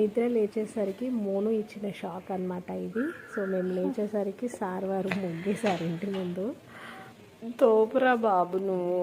నిద్ర లేచేసరికి మోను ఇచ్చిన షాక్ అన్నమాట ఇది. సో మేము లేచేసరికి సార్ వారు ముగ్గేశారు ఇంటి ముందు. తోపురా బాబు నువ్వు.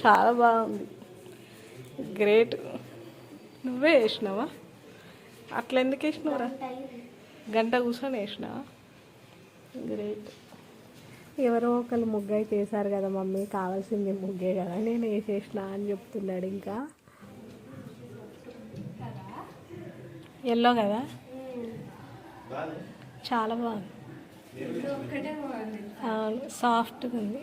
చాలా బాగుంది. గ్రేట్. నువ్వే వేసినావా? అట్లా ఎందుకు వేసినావురా? గంట కూర్చొని వేసినావా? గ్రేట్. ఎవరో ఒకరు ముగ్గు అయితే వేసారు కదా మమ్మీ కావాల్సింది ముగ్గే కదా నేను వేసేసిన అని చెప్తున్నాడు ఇంకా. ఎల్లో కదా? చాలా బాగుంది. అవును సాఫ్ట్గా ఉంది.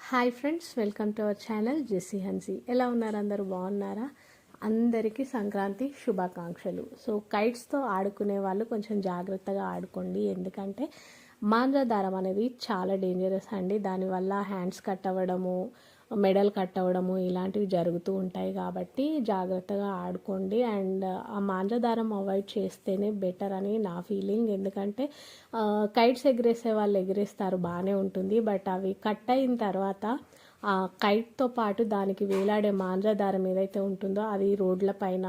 Hi friends welcome to our channel Jessy Hansi. ఎలా ఉన్నారు అందరూ? బాగున్నారా? అందరికీ సంక్రాంతి శుభాకాంక్షలు. సో కైట్స్తో ఆడుకునే వాళ్ళు కొంచెం జాగ్రత్తగా ఆడుకోండి. ఎందుకంటే మాంజా దారం అనేది చాలా డేంజరస్ అండి. దానివల్ల హ్యాండ్స్ కట్ అవ్వడము మెడల్ కట్ అవ్వడము ఇలాంటివి జరుగుతూ ఉంటాయి కాబట్టి జాగ్రత్తగా ఆడుకోండి. అండ్ ఆ మాంజాదారం అవాయిడ్ చేస్తేనే బెటర్ అని నా ఫీలింగ్ ఎందుకంటే కైట్స్ ఎగిరేసే వాళ్ళు ఎగిరేస్తారు బాగానే ఉంటుంది. బట్ అవి కట్ అయిన తర్వాత ఆ కైట్తో పాటు దానికి వేలాడే మాంజాదారం ఏదైతే ఉంటుందో అది రోడ్ల పైన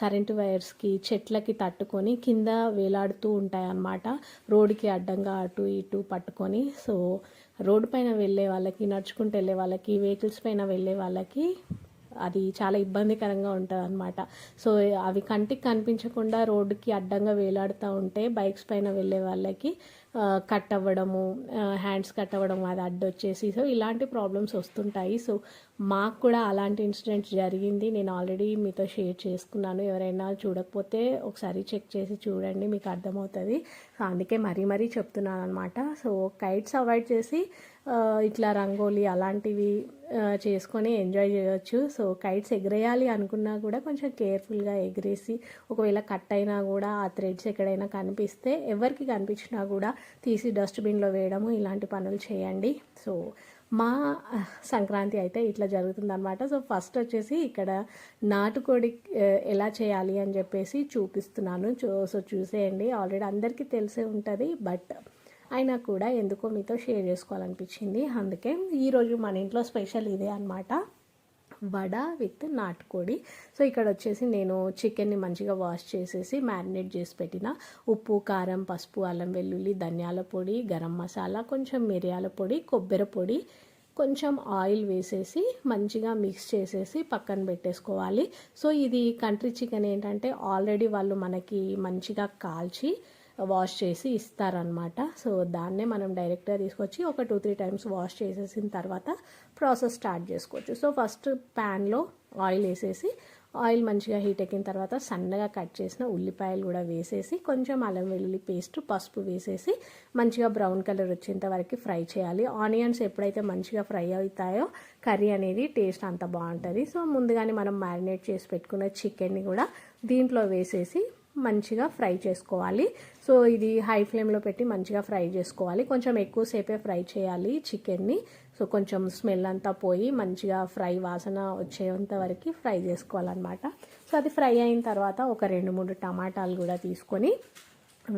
కరెంటు వైర్స్కి చెట్లకి తట్టుకొని కింద వేలాడుతూ ఉంటాయి అన్నమాట రోడ్డుకి అడ్డంగా అటు ఇటు పట్టుకొని. సో రోడ్డు పైన వెళ్ళే వాళ్ళకి నడుచుకుంటూ వెళ్ళే వాళ్ళకి వెహికల్స్ పైన వెళ్ళే వాళ్ళకి అది చాలా ఇబ్బందికరంగా ఉంటుంది అనమాట సో అవి కంటికి కనిపించకుండా రోడ్డుకి అడ్డంగా వేలాడుతూ ఉంటే బైక్స్ పైన వెళ్ళే వాళ్ళకి కట్ అవ్వడము హ్యాండ్స్ కట్ అవ్వడం అది అడ్డొచ్చేసి సో ఇలాంటి ప్రాబ్లమ్స్ వస్తుంటాయి. సో మాకు కూడా అలాంటి ఇన్సిడెంట్స్ జరిగింది. నేను ఆల్రెడీ మీతో షేర్ చేసుకున్నాను. ఎవరైనా చూడకపోతే ఒకసారి చెక్ చేసి చూడండి మీకు అర్థమవుతుంది. సో అందుకే మరీ మరీ చెప్తున్నాను అనమాట సో కైట్స్ అవాయిడ్ చేసి ఇట్లా రంగోలీ అలాంటివి చేసుకొని ఎంజాయ్ చేయొచ్చు. సో కైట్స్ ఎగరేయాలి అనుకున్నా కూడా కొంచెం కేర్ఫుల్గా ఎగిరేసి ఒకవేళ కట్ అయినా కూడా ఆ థ్రెడ్స్ ఎక్కడైనా కనిపిస్తే ఎవరికి కనిపించినా కూడా తీసి డస్ట్బిన్లో వేయడము ఇలాంటి పనులు చేయండి. సో మా సంక్రాంతి అయితే ఇట్లా జరుగుతుందన్నమాట. సో ఫస్ట్ వచ్చేసి ఇక్కడ నాటుకోడి ఎలా చేయాలి అని చెప్పేసి చూపిస్తున్నాను. సో చూసేయండి. ఆల్రెడీ అందరికీ తెలిసే ఉంటుంది బట్ అయినా కూడా ఎందుకో మీతో షేర్ చేసుకోవాలనిపించింది. అందుకే ఈరోజు మన ఇంట్లో స్పెషల్ ఇదే అనమాట వడ విత్ నాటుకోడి. సో ఇక్కడ వచ్చేసి నేను చికెన్ని మంచిగా వాష్ చేసేసి మ్యారినేట్ చేసి పెట్టిన ఉప్పు కారం పసుపు అల్లం వెల్లుల్లి ధనియాల పొడి గరం మసాలా కొంచెం మిరియాల పొడి కొబ్బరి పొడి కొంచెం ఆయిల్ వేసేసి మంచిగా మిక్స్ చేసేసి పక్కన పెట్టేసుకోవాలి. సో ఇది కంట్రీ చికెన్ ఏంటంటే ఆల్రెడీ వాళ్ళు మనకి మంచిగా కాల్చి వాష్ చేసి ఇస్తారనమాట సో దాన్నే మనం డైరెక్ట్గా తీసుకొచ్చి ఒక టూ త్రీ టైమ్స్ వాష్ చేసేసిన తర్వాత ప్రాసెస్ స్టార్ట్ చేసుకోవచ్చు. సో ఫస్ట్ ప్యాన్లో ఆయిల్ వేసేసి ఆయిల్ మంచిగా హీట్ ఎక్కిన తర్వాత సన్నగా కట్ చేసిన ఉల్లిపాయలు కూడా వేసేసి కొంచెం అల్లం వెల్లుల్లి పేస్ట్ పసుపు వేసేసి మంచిగా బ్రౌన్ కలర్ వచ్చేంత వరకు ఫ్రై చేయాలి. ఆనియన్స్ ఎప్పుడైతే మంచిగా ఫ్రై అవుతాయో కర్రీ అనేది టేస్ట్ అంత బాగుంటుంది. సో ముందుగానే మనం మ్యారినేట్ చేసి పెట్టుకున్న చికెన్ని కూడా దీంట్లో వేసేసి మంచిగా ఫ్రై చేసుకోవాలి. సో ఇది హై ఫ్లేమ్లో పెట్టి మంచిగా ఫ్రై చేసుకోవాలి. కొంచెం ఎక్కువసేపే ఫ్రై చేయాలి చికెన్ని. సో కొంచెం స్మెల్ అంతా పోయి మంచిగా ఫ్రై వాసన వచ్చేంత వరకు ఫ్రై చేసుకోవాలన్నమాట. సో అది ఫ్రై అయిన తర్వాత ఒక రెండు మూడు టమాటాలు కూడా తీసుకొని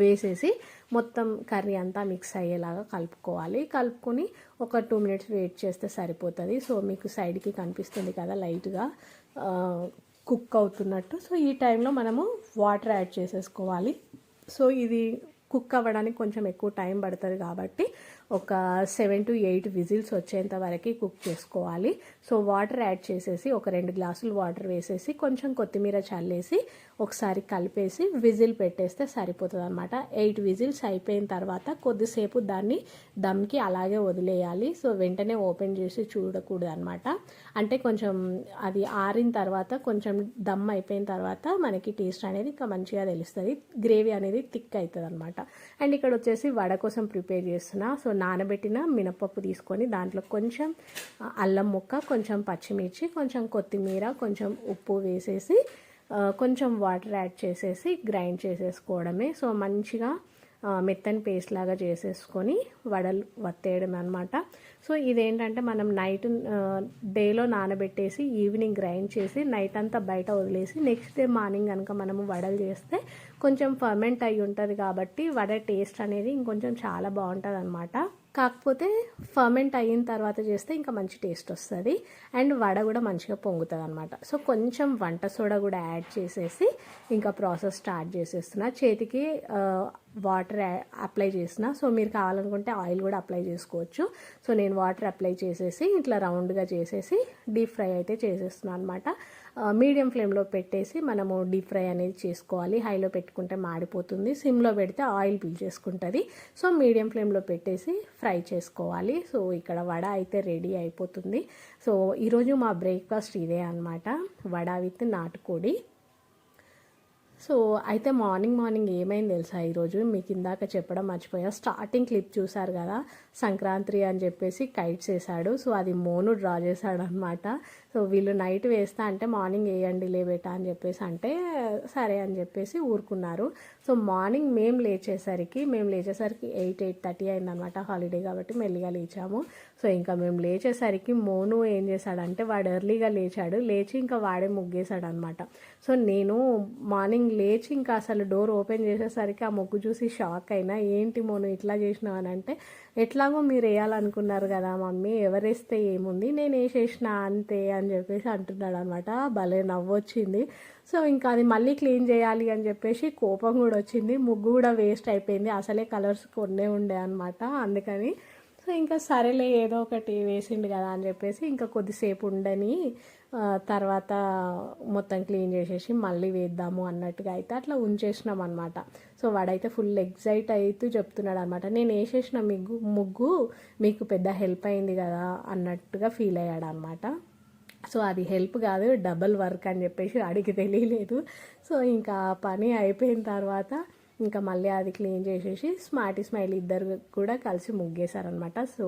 వేసేసి మొత్తం కర్రీ అంతా మిక్స్ అయ్యేలాగా కలుపుకోవాలి. కలుపుకొని ఒక టూ మినిట్స్ వెయిట్ చేస్తే సరిపోతుంది. సో మీకు సైడ్కి కనిపిస్తుంది కదా లైట్గా కుక్ అవుతున్నట్టు. సో ఈ టైంలో మనము వాటర్ యాడ్ చేసేసుకోవాలి. సో ఇది కుక్ అవ్వడానికి కొంచెం ఎక్కువ టైం పడుతుంది కాబట్టి ఒక సెవెన్ టు ఎయిట్ విజిల్స్ వచ్చేంత వరకు కుక్ చేసుకోవాలి. సో వాటర్ యాడ్ చేసేసి ఒక రెండు గ్లాసులు వాటర్ వేసేసి కొంచెం కొత్తిమీర చల్లేసి ఒకసారి కలిపేసి విజిల్ పెట్టేస్తే సరిపోతుంది అనమాట ఎయిట్ విజిల్స్ అయిపోయిన తర్వాత కొద్దిసేపు దాన్ని దమ్కి అలాగే వదిలేయాలి. సో వెంటనే ఓపెన్ చేసి చూడకూడదు అనమాట అంటే కొంచెం అది ఆరిన తర్వాత కొంచెం దమ్ అయిపోయిన తర్వాత మనకి టేస్ట్ అనేది ఇంకా మంచిగా తెలుస్తుంది. గ్రేవీ అనేది థిక్ అవుతుంది అనమాట అండ్ ఇక్కడ వచ్చేసి వడ కోసం ప్రిపేర్ చేస్తున్నా. సో నానబెట్టిన మినపప్పు తీసుకొని దాంట్లో కొంచెం అల్లం ముక్క కొంచెం పచ్చిమిర్చి కొంచెం కొత్తిమీర కొంచెం ఉప్పు వేసేసి కొంచెం వాటర్ యాడ్ చేసేసి గ్రైండ్ చేసేసుకోవడమే. సో మంచిగా మెత్తని పేస్ట్ లాగా చేసేసుకొని వడలు వత్తేయడం అనమాట సో ఇదేంటంటే మనం నైట్ డేలో నానబెట్టేసి ఈవినింగ్ గ్రైండ్ చేసి నైట్ అంతా బయట వదిలేసి నెక్స్ట్ డే మార్నింగ్ కనుక మనము వడలు చేస్తే కొంచెం ఫర్మెంట్ అయి ఉంటుంది కాబట్టి వడ టేస్ట్ అనేది ఇంకొంచెం చాలా బాగుంటుంది అనమాట కాకపోతే ఫర్మెంట్ అయిన తర్వాత చేస్తే ఇంకా మంచి టేస్ట్ వస్తుంది. అండ్ వడ కూడా మంచిగా పొంగుతుంది అనమాట సో కొంచెం వంట సోడా కూడా యాడ్ చేసేసి ఇంకా ప్రాసెస్ స్టార్ట్ చేసేస్తున్నా. చేతికి వాటర్ అప్లై చేసిన. సో మీరు కావాలనుకుంటే ఆయిల్ కూడా అప్లై చేసుకోవచ్చు. సో నేను వాటర్ అప్లై చేసేసి ఇట్లా రౌండ్గా చేసేసి డీప్ ఫ్రై అయితే చేసేస్తున్నాను అనమాట మీడియం ఫ్లేమ్లో పెట్టేసి మనము డీప్ ఫ్రై అనేది చేసుకోవాలి. హైలో పెట్టుకుంటే మాడిపోతుంది. సిమ్లో పెడితే ఆయిల్ పీల్చేసుకుంటుంది సో మీడియం ఫ్లేమ్లో పెట్టేసి ఫ్రై చేసుకోవాలి. సో ఇక్కడ వడ అయితే రెడీ అయిపోతుంది. సో ఈరోజు మా బ్రేక్ఫాస్ట్ ఇదే అనమాట వడ విత్ నాటుకోడి. సో అయితే మార్నింగ్ మార్నింగ్ ఏమైంది తెలుసా? ఈరోజు మీకు ఇందాక చెప్పడం మర్చిపోయా. స్టార్టింగ్ క్లిప్ చూసారు కదా సంక్రాంతి అని చెప్పేసి కైట్స్ వేసాడు సో అది మోను డ్రా చేశాడు అనమాట సో వీళ్ళు నైట్ వేస్తా అంటే మార్నింగ్ వేయండి లేబేటా అని చెప్పేసి అంటే సరే అని చెప్పేసి ఊరుకున్నారు. సో మార్నింగ్ మేము లేచేసరికి మేము లేచేసరికి ఎయిట్ ఎయిట్ థర్టీ అయిందనమాట హాలిడే కాబట్టి మెల్లిగా లేచాము. సో ఇంకా మేము లేచేసరికి మోను ఏం చేశాడంటే వాడు ఎర్లీగా లేచాడు లేచి ఇంకా వాడే ముగ్గేశాడు అనమాట సో నేను మార్నింగ్ లేచి ఇంకా అసలు డోర్ ఓపెన్ చేసేసరికి ఆ ముగ్గు చూసి షాక్ అయినా ఏంటి మోను ఇట్లా చేసినావు? అని అంటే ఎట్లాగో మీరు వేయాలనుకున్నారు కదా మమ్మీ ఎవరేస్తే ఏముంది? నేను వేసేసిన అంతే అని అని చెప్పేసి అంటున్నాడు అనమాట భలే నవ్వొచ్చింది. సో ఇంకా అది మళ్ళీ క్లీన్ చేయాలి అని చెప్పేసి కోపం కూడా వచ్చింది. ముగ్గు కూడా వేస్ట్ అయిపోయింది. అసలే కలర్స్ కొన్నే ఉండే అనమాట అందుకని. సో ఇంకా సరేలే ఏదో ఒకటి వేసిండు కదా అని చెప్పేసి ఇంకా కొద్దిసేపు ఉండని తర్వాత మొత్తం క్లీన్ చేసేసి మళ్ళీ వేద్దాము అన్నట్టుగా అయితే అట్లా ఉంచేసినాం అనమాట. సో వాడైతే ఫుల్ ఎగ్జైట్ అవుతూ చెప్తున్నాడు అనమాట నేను వేసేసిన మిగ్గు ముగ్గు మీకు పెద్ద హెల్ప్ అయింది కదా అన్నట్టుగా ఫీల్ అయ్యాడు అనమాట సో అది హెల్ప్ కాదు డబల్ వర్క్ అని చెప్పేసి అడిగి తెలియలేదు. సో ఇంకా పని అయిపోయిన తర్వాత ఇంకా మళ్ళీ అది క్లీన్ చేసేసి స్మార్టీ స్మైల్ ఇద్దరు కూడా కలిసి ముగ్గేశారనమాట సో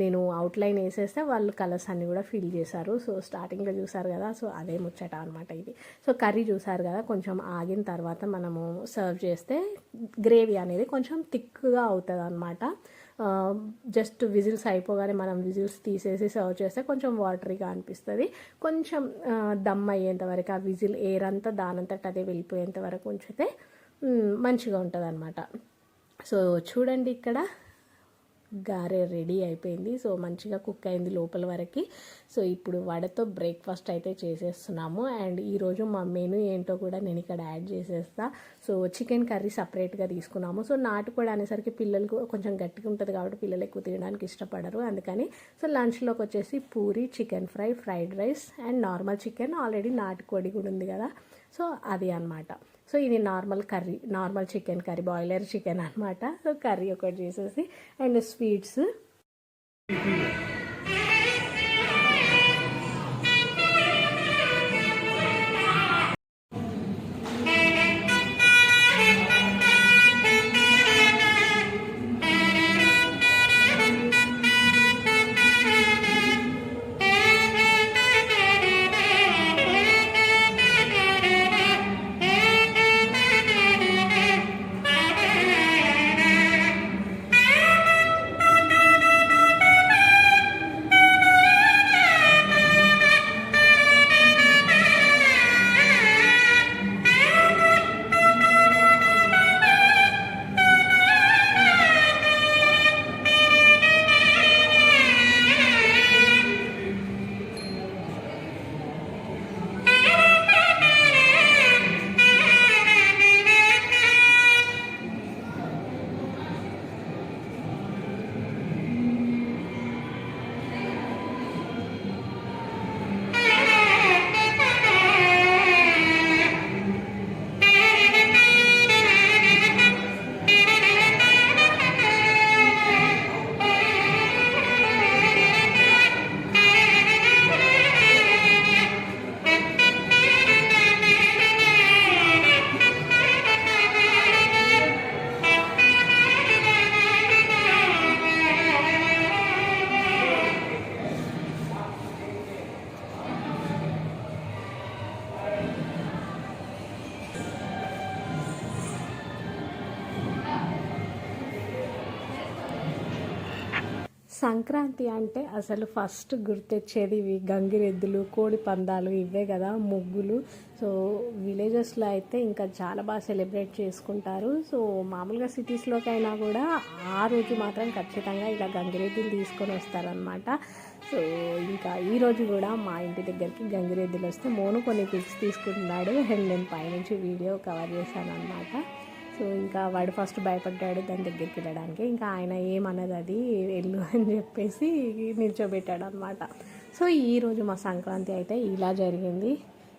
నేను అవుట్లైన్ వేసేస్తే వాళ్ళు కలర్స్ అన్నీ కూడా ఫిల్ చేశారు. సో స్టార్టింగ్లో చూసారు కదా సో అదే ముచ్చట అనమాట ఇది. సో కర్రీ చూసారు కదా కొంచెం ఆగిన తర్వాత మనము సర్వ్ చేస్తే గ్రేవీ అనేది కొంచెం థిక్గా అవుతుంది అనమాట జస్ట్ విజిల్స్ అయిపోగానే మనం విజిల్స్ తీసేసి సర్వ్ చేస్తే కొంచెం వాటరీగా అనిపిస్తుంది. కొంచెం దమ్ అయ్యేంత వరకు ఆ విజిల్ ఎయిర్ అంతా దానంతట అదే వెళ్ళిపోయేంత వరకు ఉంచితే మంచిగా ఉంటుంది అనమాట సో చూడండి ఇక్కడ. గారె రెడీ అయిపోయింది. సో మంచిగా కుక్ అయింది లోపల వరకు. సో ఇప్పుడు వడతో బ్రేక్ఫాస్ట్ అయితే చేసేస్తున్నాము. అండ్ ఈరోజు మా మెను ఏంటో కూడా నేను ఇక్కడ యాడ్ చేసేస్తా. సో చికెన్ కర్రీ సపరేట్గా తీసుకున్నాము. సో నాటుకోడి అనేసరికి పిల్లలకు కొంచెం గట్టిగా ఉంటుంది కాబట్టి పిల్లలు ఎక్కువ తినడానికి ఇష్టపడరు. అందుకని సో లంచ్లోకి వచ్చేసి puri chicken fry fried rice and normal chicken. Already నాటుకోడి కూడా ఉంది కదా. సో అది అనమాట సో ఇది normal curry normal chicken curry boiler chicken అనమాట సో కర్రీ ఒకటి చేసేసి అండ్ స్వీట్స్. సంక్రాంతి అంటే అసలు ఫస్ట్ గుర్తొచ్చేది ఇవి గంగిరెద్దులు కోడి పందాలు ఇవే కదా ముగ్గులు. సో విలేజెస్లో అయితే ఇంకా చాలా బాగా సెలబ్రేట్ చేసుకుంటారు. సో మామూలుగా సిటీస్లోకైనా కూడా ఆ రోజు మాత్రం ఖచ్చితంగా ఇలా గంగిరెద్దులు తీసుకొని వస్తారనమాట సో ఇంకా ఈరోజు కూడా మా ఇంటి దగ్గరికి గంగిరెద్దులు వస్తే మోను కొన్ని పిక్స్ తీసుకుంటున్నాడు. అండ్ నేను పైనుంచి వీడియో కవర్ చేశాను అనమాట సో ఇంకా వాడు ఫస్ట్ భయపడ్డాడు దాని దగ్గరికి వెళ్ళడానికి. ఇంకా ఆయన ఏమన్నది అది వెళ్ళు అని చెప్పేసి నిల్చోబెట్టాడు అనమాట సో ఈరోజు మా సంక్రాంతి అయితే ఇలా జరిగింది.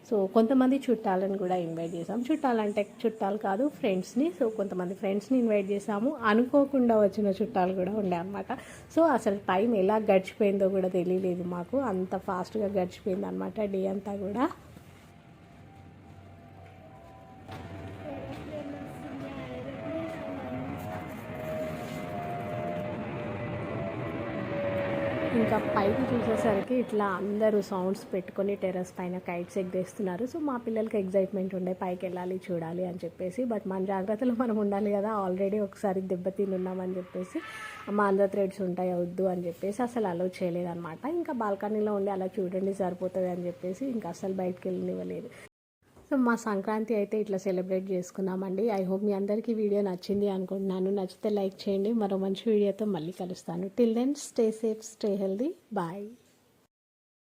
సో కొంతమంది చుట్టాలను కూడా ఇన్వైట్ చేసాం చుట్టాలంటే చుట్టాలు కాదు ఫ్రెండ్స్ని సో కొంతమంది ఫ్రెండ్స్ని ఇన్వైట్ చేసాము అనుకోకుండా వచ్చిన చుట్టాలు కూడా ఉండే అనమాట సో అసలు టైం ఎలా గడిచిపోయిందో కూడా తెలియలేదు మాకు. అంత ఫాస్ట్గా గడిచిపోయింది అనమాట డే అంతా కూడా. ఇంకా పైకి చూసేసరికి ఇట్లా అందరూ సౌండ్స్ పెట్టుకొని టెర్రస్ పైన కైట్స్ ఎగ్గేస్తున్నారు. సో మా పిల్లలకి ఎగ్జైట్మెంట్ ఉండే పైకి వెళ్ళాలి చూడాలి అని చెప్పేసి. బట్ మన జాగ్రత్తలో మనం ఉండాలి కదా ఆల్రెడీ ఒకసారి దెబ్బతినున్నామని చెప్పేసి. మా అందరి థ్రెడ్స్ ఉంటాయి వద్దు అని చెప్పేసి అసలు అలో చేయలేదన్నమాట. ఇంకా బాల్కనీలో ఉండి అలా చూడండి సరిపోతుంది అని చెప్పేసి ఇంకా అసలు బయటకు వెళ్ళనివ్వలేదు. సో మా సంక్రాంతి అయితే ఇట్లా సెలబ్రేట్ చేసుకున్నామండి. ఐ హోప్ మీ అందరికీ వీడియో నచ్చింది అనుకుంటున్నాను. నచ్చితే లైక్ చేయండి. మరో మంచి వీడియోతో మళ్ళీ కలుస్తాను. Till then stay safe stay healthy bye